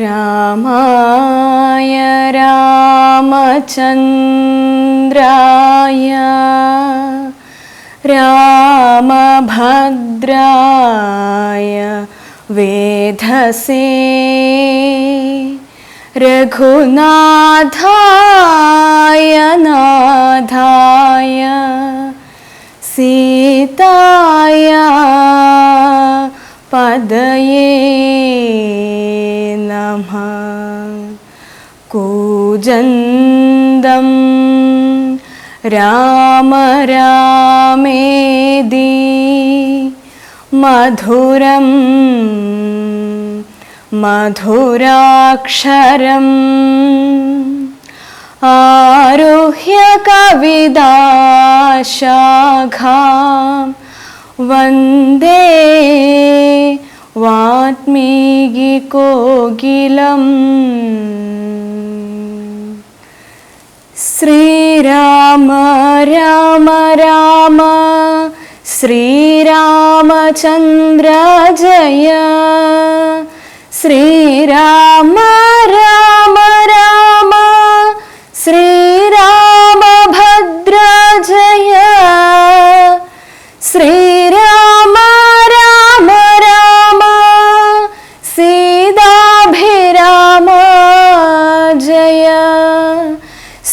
रामाय रामचन्द्राय रामभद्राय वेधसे रघुनाथाय नाधाय सीताय പദയേ നമ കൂജന്തം രാമ രാമേതി മധുരം മധുരാക്ഷരം ആരുഹ്യ കവിതാശാഖാം വന്ദേ. വാത്മീകി കോകിലം. ശ്രീരാമ രാമ രാമ. ശ്രീരാമചന്ദ്ര ജയ. ശ്രീരാമ രാമ രാമ. ശ്രീരാമഭദ്ര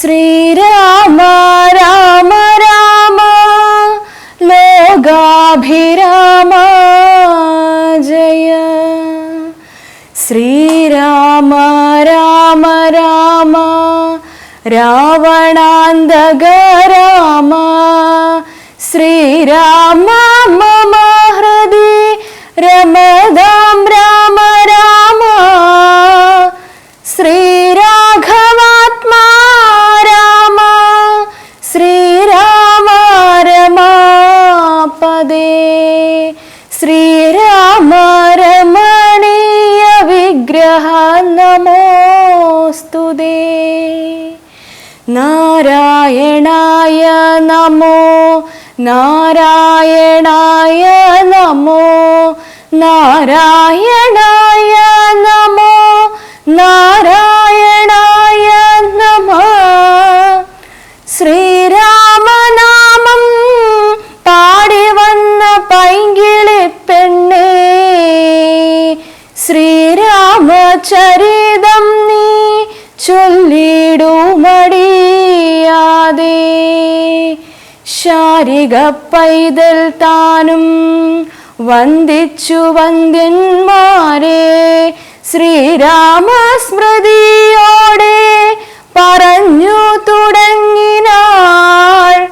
ശ്രീരാമ രാമ രാമ ലോകാഭിരാമ ജയ. ശ്രീരാമ രാമ രാമ രാവണാന്തക രാമ. ശ്രീരാമ മമ ഹൃദി രമതാം നാരായണായ നമോ നാരായണായ നമോ നാരായണായ നമോ നാരായണായ നമ. ശ്രീരാമനാമം പാടി വന്ന പൈങ്കിളി പെണ്ണേ ശ്രീരാമചരിതം നീ ചൊല്ലിടുമടിയാതെ. ശാരിക പൈതൽ താനും വന്ദിച്ചു വന്ദ്യന്മാരെ. ശ്രീരാമസ്മൃതിയോടെ പറഞ്ഞു തുടങ്ങിനാൾ.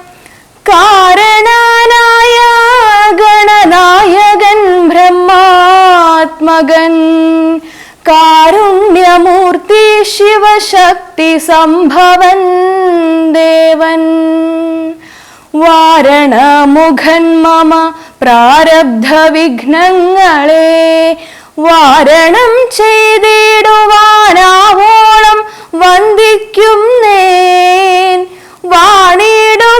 കാരണനായ ഗണനായകൻ ബ്രഹ്മാത്മകൻ. കാരുണ്യമൂർത്തി ശിവശക്തി സംഭവൻ ദേവൻ. വാരണമുഖൻ മമ പ്രാരബ്ധ വിഘ്നങ്ങളെ വാരണം ചെയ്തിടുവാനാവോളം വന്ദിക്കുന്നേൻ നേൻ. നാരദമെന്നുടെ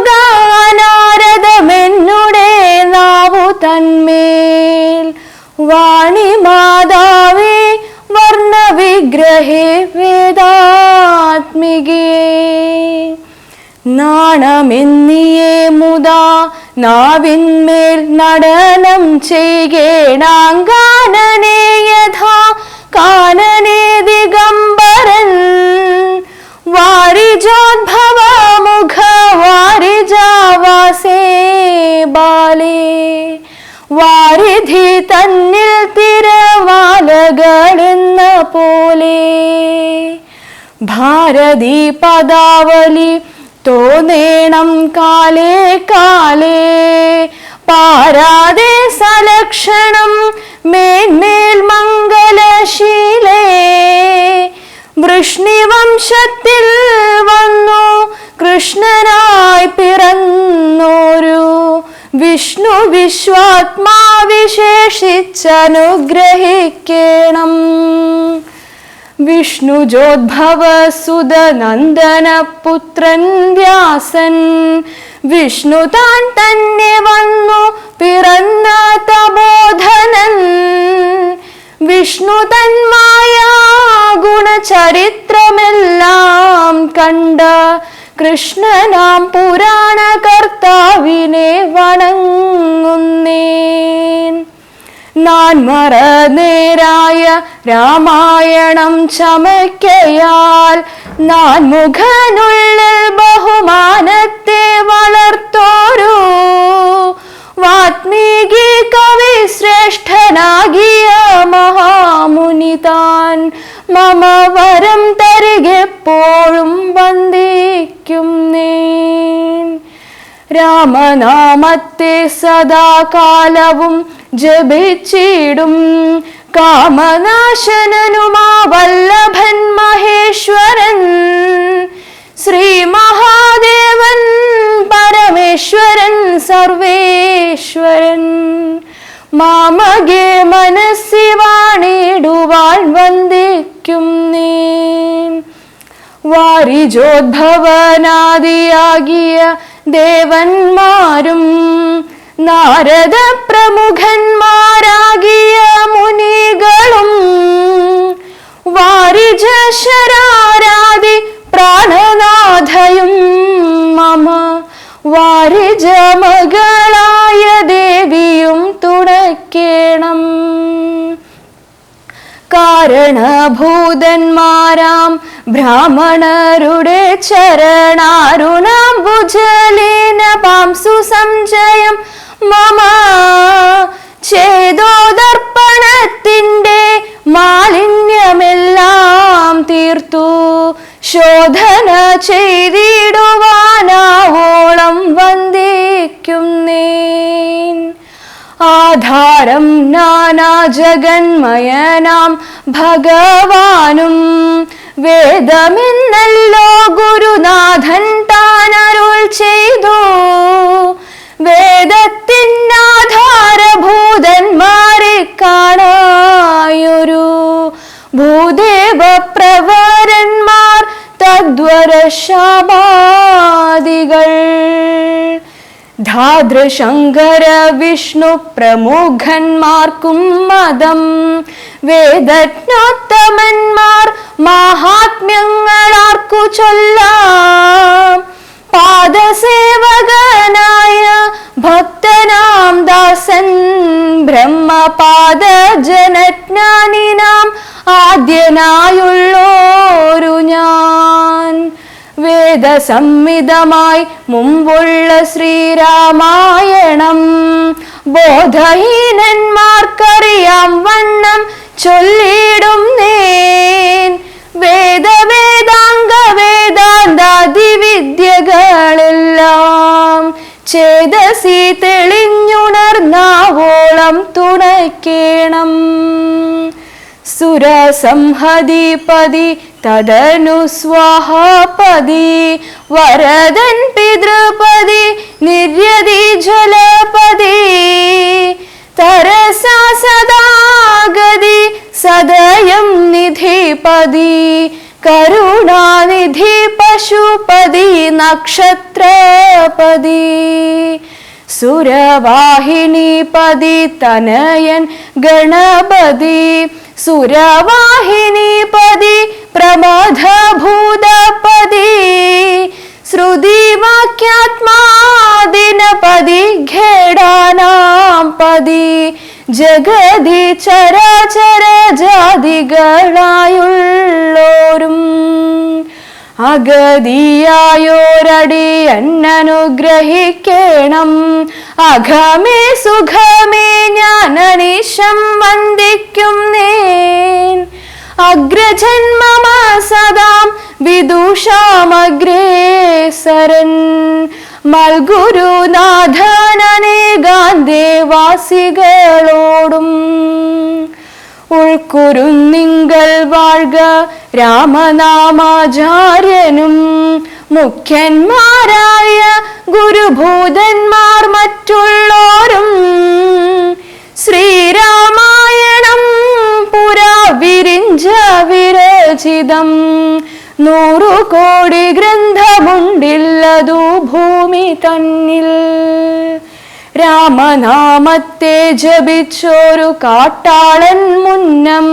ഭാരതി പദാവലി തോന്നേണം കാലേ കാലേ. പാരാതെ സലക്ഷണം മേന്മേൽ മംഗലശീലേ. വൃഷ്ണിവംശത്തിൽ വന്നു കൃഷ്ണനായി പിറന്നോരു വിഷ്ണു വിശ്വാത്മാ വിശേഷിച്ചനുഗ്രഹിക്കണം വിഷ്ണുജോദ്ഭവസുതനന്ദനപുത്രൻ വ്യാസൻ. വിഷ്ണു താൻ തന്നെ വന്നു പിറന്ന തബോധനൻ വിഷ്ണു തന്മായ ഗുണചരിത്രമെല്ലാം കണ്ട കൃഷ്ണനാം പുരാണകർത്താവിനെ വണങ്ങുന്നേ നാൻ മറനേരായ രാമായണം ചമയ്ക്കയാൽ നാൻ മുഖനുള്ളിൽ ബഹുമാനത്തെ വളർത്തോരു. വാത്മീകി കവി ശ്രേഷ്ഠനാകിയ മഹാമുനി താൻ മമ വരം തരികെപ്പോഴും വന്ദിക്കും നീ രാമനാമത്തെ സദാകാലവും ജപിച്ചിടും. കാമനാശനനുമാ വല്ലഭൻ മഹേശ്വരൻ. ശ്രീ മഹാദേവൻ പരമേശ്വരൻ സർവേശ്വരൻ. മാമകെ മനസ്സി വാണിടുവാൻ വന്ദിക്കും നീ. വാരിജോദ്ഭവനാദിയാകിയ ദേവന്മാരും നാരദ പ്രമുഖന്മാരാകിയ മുനികളും വാരിജ ശരാരാതി പ്രാണനാഥയും മമ. വാരിജ മകളായ ദേവിയും തുണയ്ക്കേണം കാരണഭൂതന്മാരാം ബ്രാഹ്മണരുടെ ചരണാരുണാം ഭുജലീന പാംസു സംജയം മമ ചേതോദർപ്പണത്തിന്റെ മാലിന്യമെല്ലാം തീർത്തു. ശോധന ചെയ്തിടുവാനാവോളം വന്ദിക്കും നീൻ ആധാരം നാനാ ജഗന്മയനാം ഭഗവാനും വേദമെന്നല്ലോ ഗുരുനാഥൻ താനരുൾ ചെയ്തു. കാണായൊരു ഭൂദേവ പ്രവരന്മാർ തദ്വര ശാപാദികൾ ധാതൃശങ്കര വിഷ്ണു പ്രമുഖന്മാർക്കും മതം. വേദജ്ഞോത്തമന്മാർ മഹാത്മ്യങ്ങളാർക്കു ചൊല്ലാം. പാദസേവകനായ ഭക്തനാം ദാസൻ ബ്രഹ്മപാദ ജനജ്ഞാനിനാം ആദ്യനായുള്ളോരു ഞാൻ. വേദസംഹിതമായി മുമ്പുള്ള ശ്രീരാമായണം ബോധഹീനന്മാർക്കറിയാം വണ്ണം ചൊല്ലിടും നേൻ. വേദവേദാംഗ വേദാന്താദി വിദ്യകളെല്ലാം ചേതസി തെളിഞ്ഞുണർന്നാവോളം തുണയ്ക്കേണം. സുരസംഹതിപതി തദനു സ്വാഹാപതി വരദൻ പിതൃപതി നിര്യതി ജലപതി. തരസാ സദാഗതി സദയം നിധിപതി. കരുണാനിധി പശുപതി നക്ഷത്രപതി. സുരവാഹിനിപതി തനയൻ ഗണപതി. സുരവാഹിനിപതി പ്രമഥഭൂതപതി ശ്രുതിവാക്യാത്മാദിനപതി ഘേടാനാം പതി. ജഗതി ചരാചര ജാതികളായുള്ളോരും അഗതിയായോരടി അന്നനുഗ്രഹിക്കണം. അഘമേ സുഖമേ ഞാൻ അനീശം വന്ദിക്കും നേൻ. അഗ്രജന്മമ സദാം മൽഗുരുനാഥനേ മൽഗുരുനാഥനേകാന്തേവാസികളോടും രാമനാമാചാര്യനും മുഖ്യന്മാരായ ഗുരുഭൂതന്മാർ മറ്റുള്ളോരും ശ്രീരാമായണം പുരാ വിരിഞ്ച വിരചിതം. നൂറു കോടി ഗ്രന്ഥമുണ്ടില്ലതു ഭൂമി തന്നിൽ. രാമനാമത്തെ ജപിച്ചൊരു കാട്ടാളൻ മുന്നം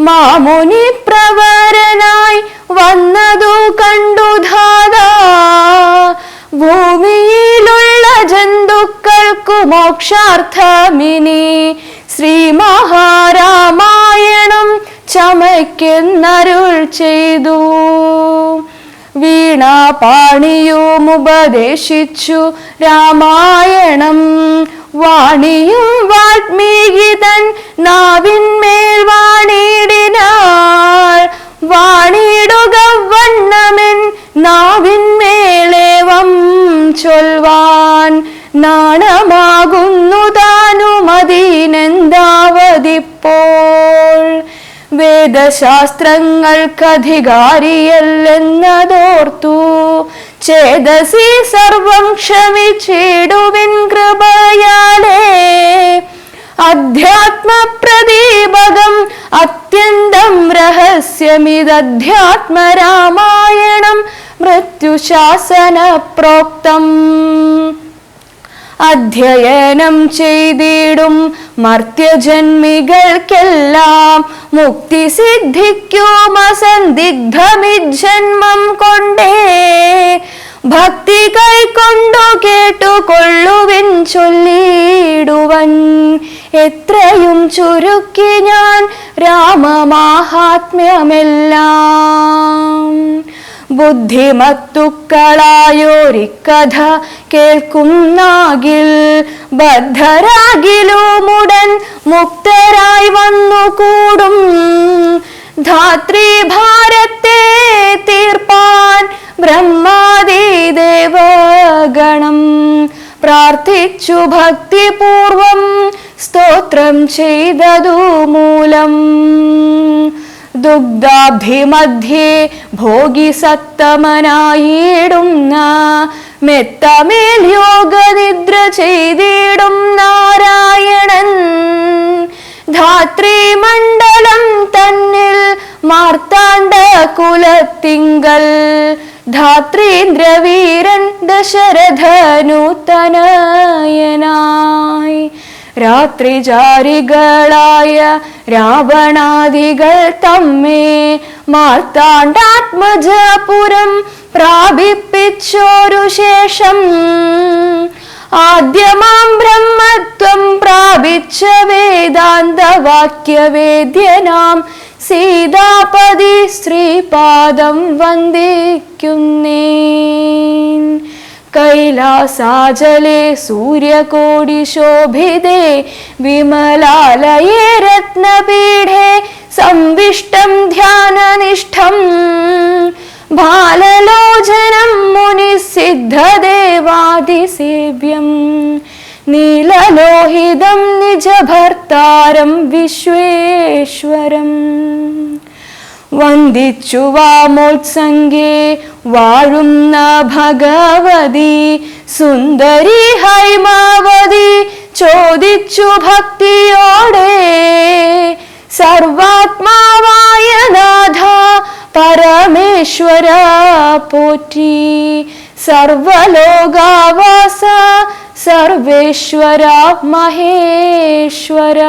മാമുനി പ്രവരനായി വന്നതു കണ്ടു ഭൂമിയിലുള്ള ജന്തുക്കൾക്കു മോക്ഷാർത്ഥമിനി. ശ്രീ മഹാരാമായണം ചമയ്ക്കുന്നരുൾ ചെയ്തു. വീണാപാണിയും ഉപദേശിച്ചു രാമായണം. വാണിയും വാൽമീകി തൻ നാവിന്മേൽ വാണിയിടിനാൾ വാണിടുക വണ്ണമെൻ നാവിന്മേലേവം ചൊൽവാൻ. നാണമാകുന്നു താനും അതിനെന്താവതിപ്പോൾ വേദശാസ്ത്രങ്ങൾക്കധികാരിയല്ലെന്നതോർത്തു. ചേതസി സർവം ക്ഷമിച്ചിടുവിൻ കൃപയാലേ. അധ്യാത്മപ്രദീപകം അത്യന്തം രഹസ്യമിതധ്യാത്മരാമായണം മൃത്യുശാസന പ്രോക്തം അധ്യയനം ചെയ്തിടും മർത്യജന്മികൾക്കെല്ലാം മുക്തി അസന്ദിഗ്ധമിജന്മം കൊണ്ടേ. ഭക്തി കൈക്കൊണ്ടു കേട്ടുകൊള്ളുവിൻ ചൊല്ലിടുവൻ എത്രയും ചുരുക്കി ഞാൻ രാമമാഹാത്മ്യമെല്ലാം. ബുദ്ധിമത്തുക്കളായോരിക്കഥ കേൾക്കുന്നാകിൽ ബദ്ധരാകിലുമുടൻ മുക്തരായി വന്നു കൂടും ധാത്രി ഭാരത്തെ തീർപ്പാൻ ബ്രഹ്മാദിദേവഗണം. പ്രാർത്ഥിച്ചു ഭക്തിപൂർവം സ്തോത്രം ചെയ്തതു മൂലം ദുഗ്ധാഭിമധ്യേ ഭോഗി സത്തമനായിടുന്ന മെത്തമേൽ യോഗനിദ്ര ചെയ്തിടും നാരായണൻ. ധാത്രി മണ്ഡലം തന്നിൽ മാർത്താണ്ഡ കുലത്തിങ്കൽ ധാത്രീന്ദ്രവീരൻ ദശരഥനൂതനയനായി. രാത്രിചാരികളായ രാവണാദികൾ തമ്മേ മാർത്താണ്ഡാത്മജപുരം പ്രാപിപ്പിച്ചോരു ശേഷം ആദ്യമാം ബ്രഹ്മത്വം പ്രാപിച്ച വേദാന്തവാക്യവേദ്യനാം സീതാപതി ശ്രീപാദം വന്ദിക്കുന്നേൻ. സൂര്യകോടി ശോഭിതേ വിമലാലയേ രത്നപീഠേ സംവിഷ്ടം ധ്യാനനിഷ്ഠം ബാലലോചനം മുനിസിദ്ധദേവാദിസേവ്യം നീലലോഹിതം നിജഭർത്താരം വിശ്വേശ്വരം. വന്ദിച്ചു വാമോത്സംഗേ വാഴുന്ന ഭഗവതി സുന്ദരി ഹൈമാവതി ചോദിച്ചു ഭക്തിയോടെ. സർവാത്മാവായ നാഥ പരമേശ്വര പോറ്റി. സർവലോകാവാസ സർവേശ്വര മഹേശ്വര.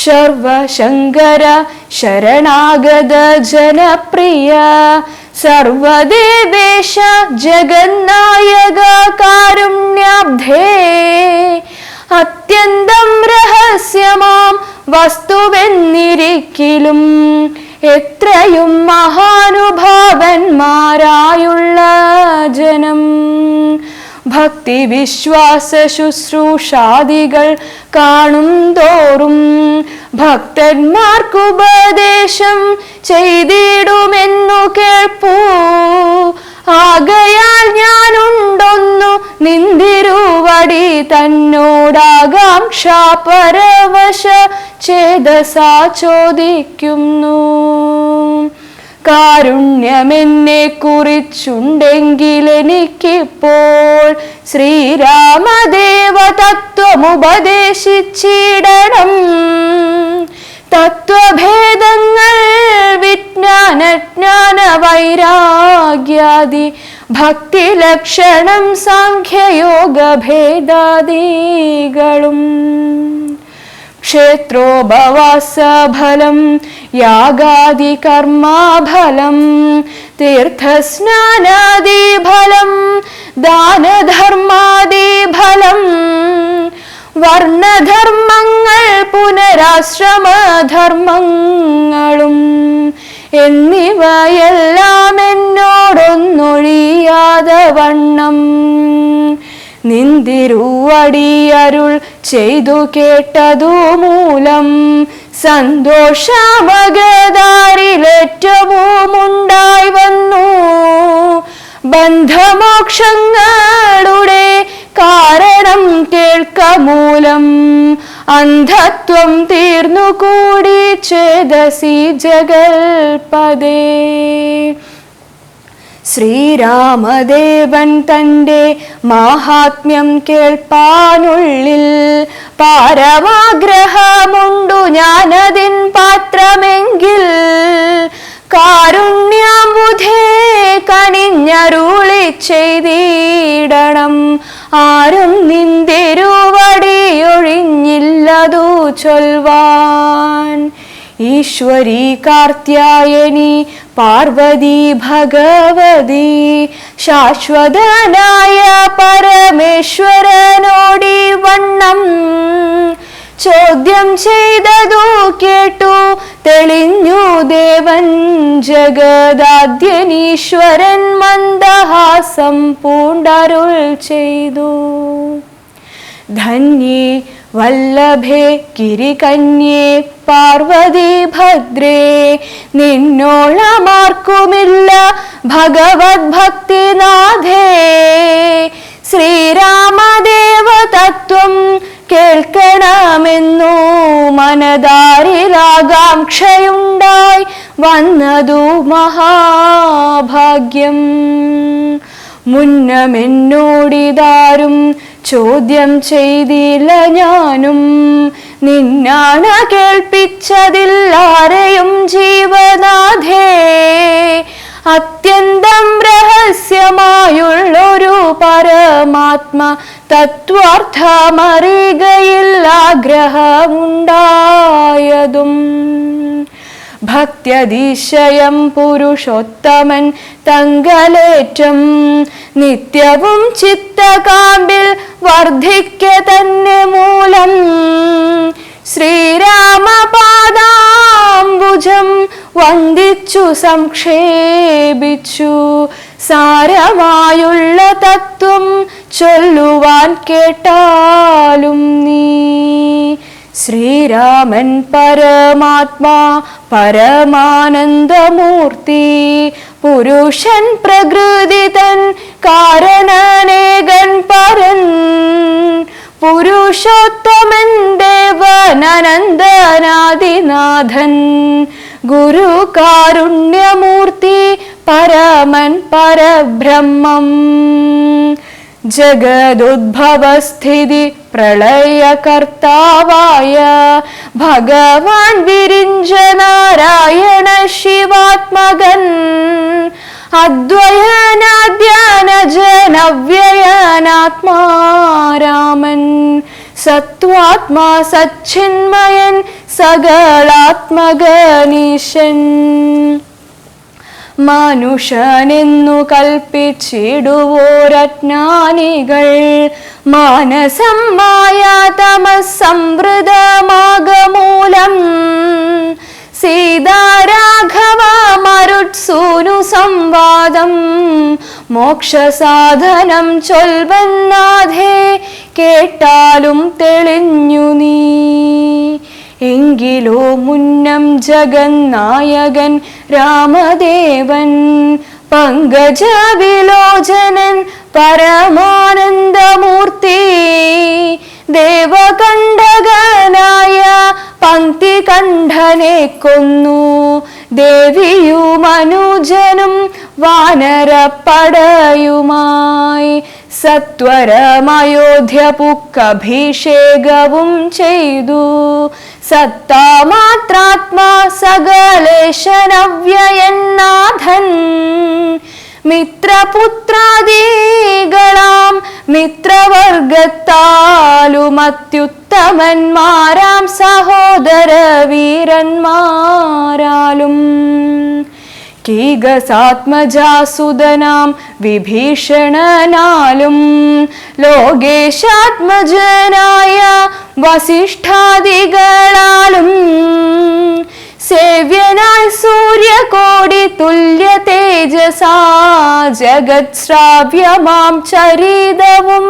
ശർവശങ്കര ശരണാഗത ജനപ്രിയ. സർവദേവേശ ജഗന്നായക കാരുണ്യാബ്ധേ. അത്യന്തം രഹസ്യമാം വസ്തുവെന്നിരിക്കിലും എത്രയും മഹാനുഭാവന്മാരായുള്ള ജനം. ഭക്തി വിശ്വാസ ശുശ്രൂഷാദികൾ കാണും തോറും ഭക്തന്മാർക്കുപദേശം ചെയ്തിടുമെന്നു കേൾപ്പൂ. ആകയാൽ ഞാനുണ്ടൊന്നു നിന്തിരുവടി തന്നോടാകാംക്ഷ പരവശ ചേതസാ ചോദിക്കുന്നു. കാരുണ്യമെന്നെ കുറിച്ചുണ്ടെങ്കിൽ എനിക്കിപ്പോൾ ശ്രീരാമദേവ തത്വമുപദേശിച്ചിടണം തത്വഭേദങ്ങൾ വിജ്ഞാനജ്ഞാന വൈരാഗ്യാദി ഭക്തി ലക്ഷണം സാഖ്യയോഗ ഭേദാദികളും ക്ഷേത്രോപവാസഫലം യാഗാദികർമാഫലം തീർത്ഥസ്നാനാദിഫലം ദാനധർമാദിഫലം വർണധർമ്മങ്ങൾ പുനരാശ്രമധർമ്മങ്ങളും എന്നിവയെല്ലാം എന്നോടൊന്നൊഴിയാതെ വണ്ണം നിന്തിരുവടിയരുൾ ചെയ്തു കേട്ടതു മൂലം സന്തോഷമകതാരിലേറ്റവും ഉണ്ടായി വന്നു. ബന്ധമോക്ഷങ്ങളുടെ കാരണം കേൾക്ക മൂലം അന്ധത്വം തീർന്നു കൂടി ചേതസി ജഗൽപദേ ശ്രീരാമദേവൻ തന്റെ മാഹാത്മ്യം കേൾപ്പാനുള്ളിൽ പാരമാഗ്രഹമുണ്ടു ഞാനതിൻ പാത്രമെങ്കിൽ. കാരുണ്യാമ്പുധേ കണിഞ്ഞരുളി ചെയ്തിടണം. ആരും നിന്തിരുവടിയൊഴിഞ്ഞില്ലതു ചൊൽവാൻ. ഈശ്വരി കാർത്യായനി പാർവതി ഭഗവതി ശാശ്വതനായ പരമേശ്വരനോടി വണ്ണം. ചോദ്യം ചെയ്തതു കേട്ടു തെളിഞ്ഞു ദേവൻ ജഗദാദ്യനീശ്വരൻ മന്ദഹാസം പൂണ്ടരുൾ ചെയ്തു. ധന്യേ വല്ലഭേ കിരികന്യേ പാർവതി ഭദ്രേ നിന്നോളമാർക്കുമില്ല ഭഗവത് ഭക്തിനാഥേ ശ്രീരാമദേവ തത്വം കേൾക്കണമെന്നു മനതാരിലാകാംക്ഷയുണ്ടായി വന്നതു മഹാഭാഗ്യം. മുന്നമെന്നോടിതാരും ചോദ്യം ചെയ്തില്ല ഞാനും. നിന്നാണ് കേൾപ്പിച്ചതില്ലാരെയും ജീവനാഥേ അത്യന്തം രഹസ്യമായുള്ളൊരു പരമാത്മ തത്വാർത്ഥമറികയിൽ ആഗ്രഹമുണ്ടായതും ഭക്ത്യതിശയം പുരുഷോത്തമൻ തങ്കലേറ്റം നിത്യവും ചിത്തകാമ്പിൽ വർദ്ധിക്ക തന്നെ മൂലം. ശ്രീരാമപാദാംബുജം വന്ദിച്ചു സംക്ഷേപിച്ചു. സാരമായുള്ള തത്വം ചൊല്ലുവാൻ കേട്ടാലും നീ ശ്രീരാമൻ പരമാത്മാ പരമാനന്ദമൂർത്തി. പുരുഷൻ പ്രകൃതി തൻ കാരണനേകൻ പരൻ. പുരുഷോത്തമൻ ദേവനനന്ദനാദിനാഥൻ. ഗുരു കാരുണ്യമൂർത്തി പരമൻ പരബ്രഹ്മം. ജഗദുദ്ഭവസ്ഥിതി പ്രളയകർത്താവായ ഭഗവാൻ വിരിഞ്ച നാരായണ ശിവാത്മകൻ അദ്വയനാദ്യാനജനവ്യയനാത്മാരാമൻ സത്വാത്മാ സച്ചിന്മയൻ സകളാത്മകനീശൻ മനുഷ്യനെന്നു കൽപ്പിച്ചിടുവോരജ്ഞാനികൾ. മാനസം മായാതമസംവൃതമാകമൂലം സീതാരാഘവ മരുത്സൂനു സംവാദം. മോക്ഷസാധനം ചൊൽവന്നാഥേ കേട്ടാലും തെളിഞ്ഞു നീ എങ്കിലോ മുന്നം ജഗന്നായകൻ രാമദേവൻ പങ്കജ വിലോചനൻ പരമാനന്ദമൂർത്തി ദേവകണ്ഠകനായ പങ്ക്തി കണ്ഠനെ കൊന്നു. ദേവിയും അനുജനും വാനരപ്പടയുമായി സത്വരമയോധ്യ പുക്കഭിഷേകവും ചെയ്തു. സത്താമാത്രാത്മാ സകലേശനവ്യയന്നാഥൻ. മിത്രപുത്രാദികളാം മിത്രവർഗത്താലും അത്യുത്തമന്മാരാം സഹോദര വീരന്മാരാലും കീകസാത്മജാസുതനാം വിഭീഷണനാലും ലോകേശാത്മജനായ വസിഷ്ഠാദികളാലും സേവ്യനായി സൂര്യകോടി തുല്യ തേജസാ ജഗത് ശ്രാവ്യമാം ചരിതവും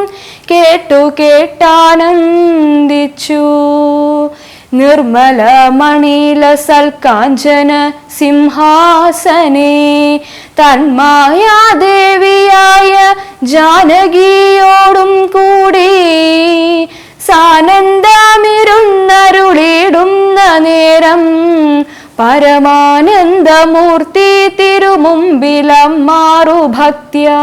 കേട്ടു കേട്ടാനന്ദിച്ചു. നിർമ്മല മണില സൽക്കാഞ്ചന സിംഹാസനേ. തന്മായാദേവിയായ ജാനകിയോടും കൂടി സാനന്ദമിരുന്നരുളിടുന്ന നേരം പരമാനന്ദമൂർത്തി തിരുമുമ്പിലം മാറു ഭക്ത്യാ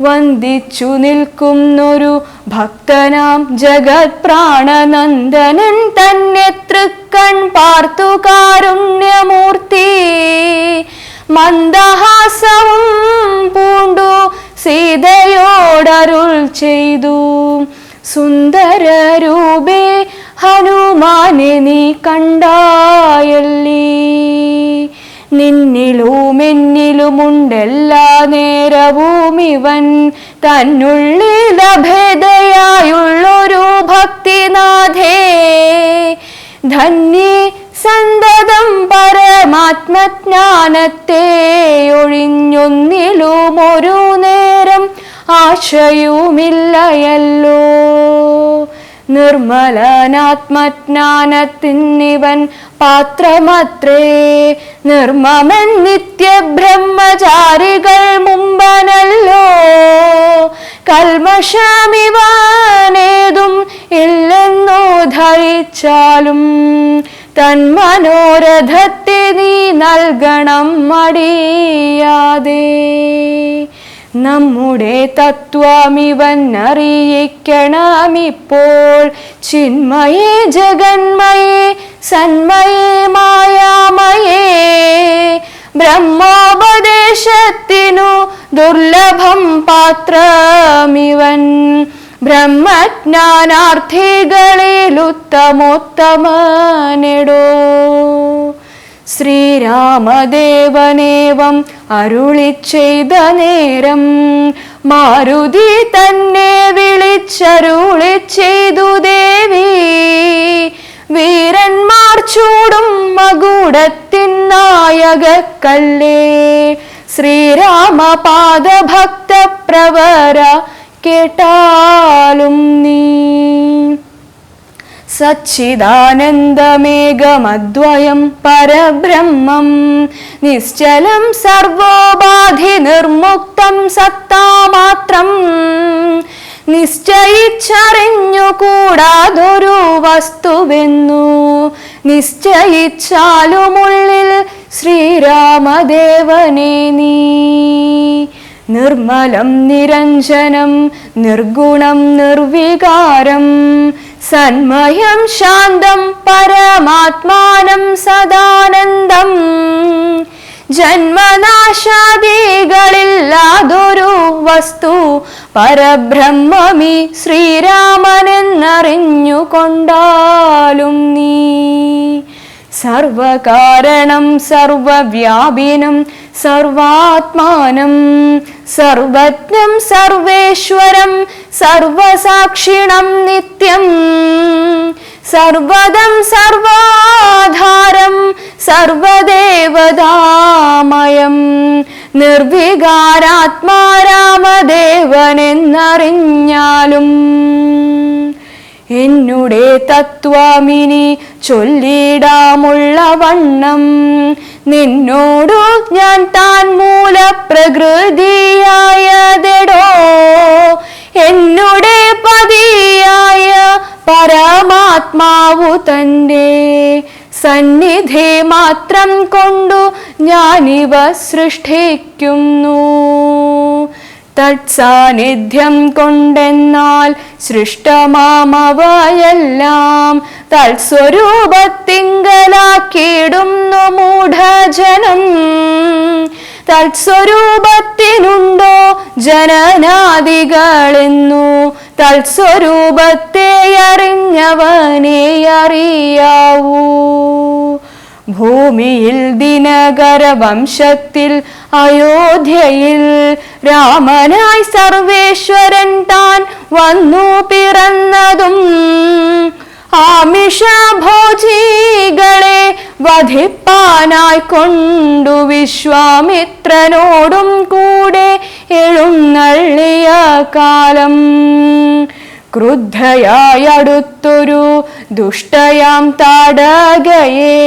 വന്ദിച്ചു നിൽക്കുന്നൊരു ഭക്തനാം ജഗത് പ്രാണനന്ദനൻ തന്നെ തൃക്കൺ പാർത്തു കാരുണ്യമൂർത്തി. മന്ദഹാസവും പൂണ്ടു സീതയോടരുൾ ചെയ്തു. സുന്ദര രൂപേ ഹനുമാനെ നീ കണ്ടായല്ലേ. നിന്നിലുമെന്നിലുമുണ്ടെല്ലാ നേരവും ഇവൻ തന്നുള്ളിലഭേദയായുള്ളൊരു ഭക്തിനാഥേ. ധന്യേ സന്തതം പരമാത്മജ്ഞാനത്തെ ഒഴിഞ്ഞൊന്നിലും ഒരു നേരം ആശയുമില്ലയല്ലോ. നിർമ്മലനാത്മജ്ഞാനത്തിനിവൻ പാത്രമത്രേ. നിർമ്മമൻ നിത്യബ്രഹ്മചാരികൾ മുമ്പനല്ലോ. കൽമഷമിവാനേതും ഇല്ലെന്നോ ധരിച്ചാലും തന്മനോരഥത്തെ നീ നൽകണം മടിയാതെ. നമ്മുടെ തത്വമിവന്നറിയിക്കണമിപ്പോൾ. ചിന്മയേ ജഗന്മയേ സന്മയേ മായാമയേ. ബ്രഹ്മോപദേശത്തിനു ദുർലഭം പാത്രമിവൻ. ബ്രഹ്മജ്ഞാനാർത്ഥികളിലുത്തമോത്തമനെടോ ശ്രീരാമദേവനേവം അരുളി ചെയ്ത നേരം മാരുതി തന്നെ വിളിച്ചരുളി ചെയ്തു ദേവി. വീരന്മാർ ചൂടും മകുടത്തിൻ നായകക്കല്ലേ. ശ്രീരാമപാദഭക്ത പ്രവര കേട്ടാലും നീ. സച്ചിദാനന്ദമേകമദ്വയം പരബ്രഹ്മം. നിശ്ചലം സർവോപാധി നിർമുക്തം സത്താമാത്രം നിശ്ചയിച്ചറിഞ്ഞുകൂടാതൊരു വസ്തുവെന്നു. നിശ്ചയിച്ചാലുമുള്ളിൽ ശ്രീരാമദേവനെ നീ. നിർമ്മലം നിരഞ്ജനം നിർഗുണം നിർവികാരം. സന്മയം ശാന്തം പരമാത്മാനം സദാനന്ദം. ജന്മനാശാദികളില്ലാതൊരു വസ്തു പരബ്രഹ്മമി ശ്രീരാമനെന്നറിഞ്ഞുകൊണ്ടാലും നീ. സർവകാരണം സർവവ്യാപിനം സർവാത്മാനം സർവജ്ഞം സർവേശ്വരം സർവസാക്ഷിണം നിത്യം. സർവദം സർവാധാരം സർവദേവതാമയം. നിർവികാരാത്മാരാമദേവനെന്നറിഞ്ഞാലും എന്നുടെ തത്വമിനി ചൊല്ലിടാമുള്ള വണ്ണം നിന്നോടു ഞാൻ താൻ മൂലപ്രകൃതിയായതെടോ. എന്നുടെ പതിയായ പരമാത്മാവു തന്നെ സന്നിധി മാത്രം കൊണ്ടു ഞാനിവ സൃഷ്ടിക്കുന്നു. തത്സാന്നിധ്യം കൊണ്ടെന്നാൽ സൃഷ്ടമാമവയെല്ലാം തത്സ്വരൂപത്തിങ്കലാക്കിയിടുന്നു മൂഢജനം. തത്സ്വരൂപത്തിനുണ്ടോ ജനനാദികളെന്നു? തത്സ്വരൂപത്തെ അറിഞ്ഞവനെ അറിയാവൂ. ഭൂമിയിൽ ദിനകര വംശത്തിൽ അയോധ്യയിൽ രാമനായി സർവേശ്വരൻ താൻ വന്നു പിറന്നതും ആമിഷഭോജികളെ വധിപ്പാനായി കൊണ്ടു വിശ്വാമിത്രനോടും കൂടെ എഴുന്നള്ളിയ കാലം ക്രുദ്ധയായി അടുത്തൊരു ദുഷ്ടയാം താടകയെ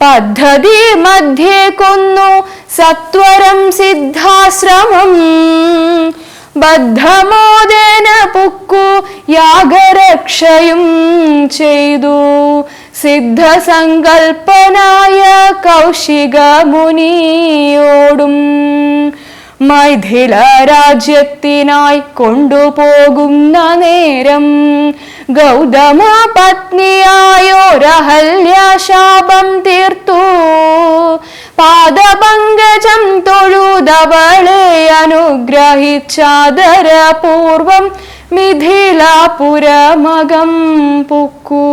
പദ്ധതി മധ്യേ കൊന്നു സത്വരം സിദ്ധാശ്രമം. ബദ്ധമോദന പുക്കു യാഗരക്ഷയും ചെയ്തു. സിദ്ധസങ്കൽപ്പനായ കൗശിക മുനിയോടും മൈഥില രാജ്യത്തിനായി കൊണ്ടുപോകുന്ന നേരം ഗൗതമ പത്നിയായോരഹല്യാശാപം തീർത്തു. പാദപങ്കജം തൊഴുതവളെ അനുഗ്രഹിച്ചാദരപൂർവം മിഥിലാപുരമകം പുക്കൂ.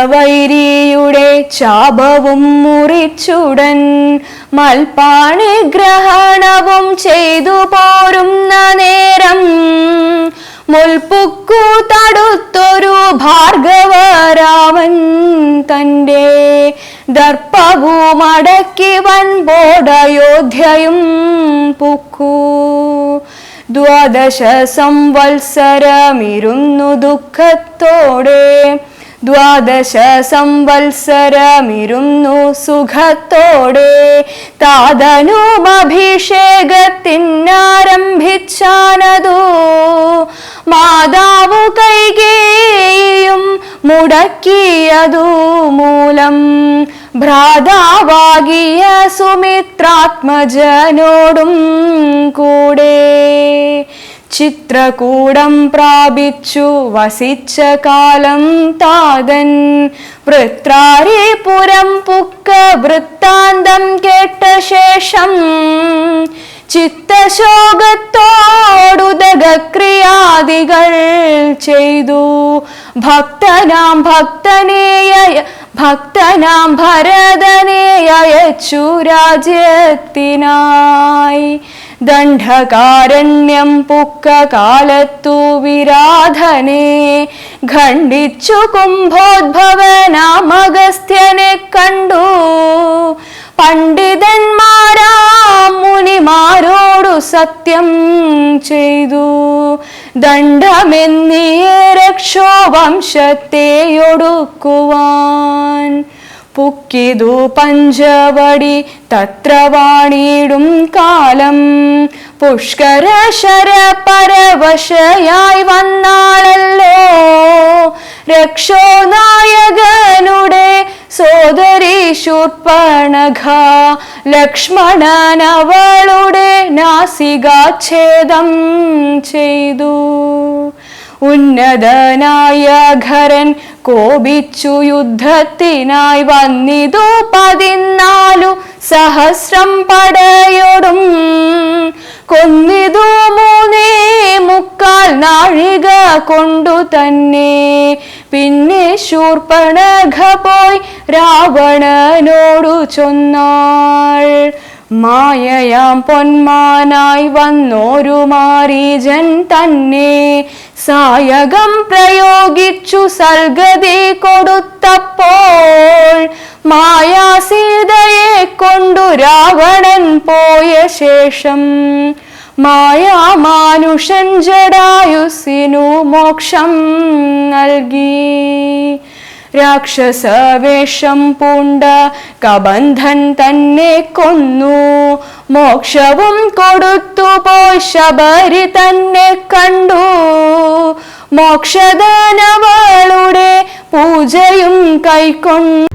മുപ്പരവൈരിയുടെ ചാപവും മുറിച്ചുടൻ മൽപ്പാണി ഗ്രഹണവും ചെയ്തു പോരുന്ന നേരം മുൽപ്പുക്കു തടുത്തൊരു ഭാർഗവരാമൻ തന്റെ ദർപ്പവുമടക്കി വൻപോടയോധ്യയും പുക്കൂ. ദ്വാദശ സംവത്സരമിരുന്നു ദുഃഖത്തോടെ ദ്വാദശ സംവത്സരമിരുന്നു സുഖത്തോടെ. താതനുമഭിഷേകത്തിനാരംഭിച്ചാനതു മാതാവു കൈകേയും മുടക്കിയതു മൂലം ഭ്രാതാവാകിയ സുമിത്രാത്മജനോടും കൂടെ. ചിത്രകൂടം പ്രാപിച്ചു. വസിച്ച കാലം താതൻ. വൃത്രാരിപുരം പുക്ക വൃത്താന്തം കേട്ട ശേഷം ചിത്തശോകത്തോടുതകക്രിയാദികൾ ചെയ്തു. ഭക്തനാം ഭക്തനേയ ഭക്തനാം ഭരതനെ അയച്ചു രാജ്യത്തിനായി. ദണ്ഡകാരണ്യം പുക്കകാലത്തു വിരാധനെ ഖണ്ഡിച്ചു കുംഭോദ്ഭവനാമഗസ്ത്യനെ കണ്ടു. പണ്ഡിതന്മാരാ മുനിമാരോടു സത്യം ചെയ്തു. ദണ്ഡമെന്നിയ രക്ഷോ വംശത്തെയൊടുക്കുവാൻ പുക്കിതു പഞ്ചവടി തത്ര വാണിടും കാലം. പുഷ്കര ശര പരവശയായി വന്നാളല്ലോ. രക്ഷോ നായകനുടെ സോദരി ശൂർപ്പണഘ. ലക്ഷ്മണൻ നാസികാച്ഛേദം ചെയ്തു. ഉന്നതനായ ഖരൻ കോപിച്ചു യുദ്ധത്തിനായി വന്നിതു പതിനാലു സഹസ്രം പടയോടും. കൊന്നിതു മൂന്നേ മുക്കാൽ നാഴിക കൊണ്ടു തന്നെ. പിന്നെ ശൂർപ്പണഘ പോയി രാവണനോടു ചൊന്നാൾ. മായയാം പൊന്മാനായി വന്നോരു മാരീജൻ തന്നെ. സായകം പ്രയോഗിച്ചു സൽഗതി കൊടുത്തപ്പോൾ മായാസീതയെ കൊണ്ടു രാവണൻ പോയ ശേഷം മായാമാനുഷൻ ജടായുസിനു മോക്ഷം നൽകി. രാക്ഷസവേഷം പൂണ്ട കബന്ധൻ തന്നെ കൊന്നു. മോക്ഷവും കൊടുത്തു ശബരി തന്നെ കണ്ടു. മോക്ഷദാനവളുടെ പൂജയും കൈക്കൊണ്ടു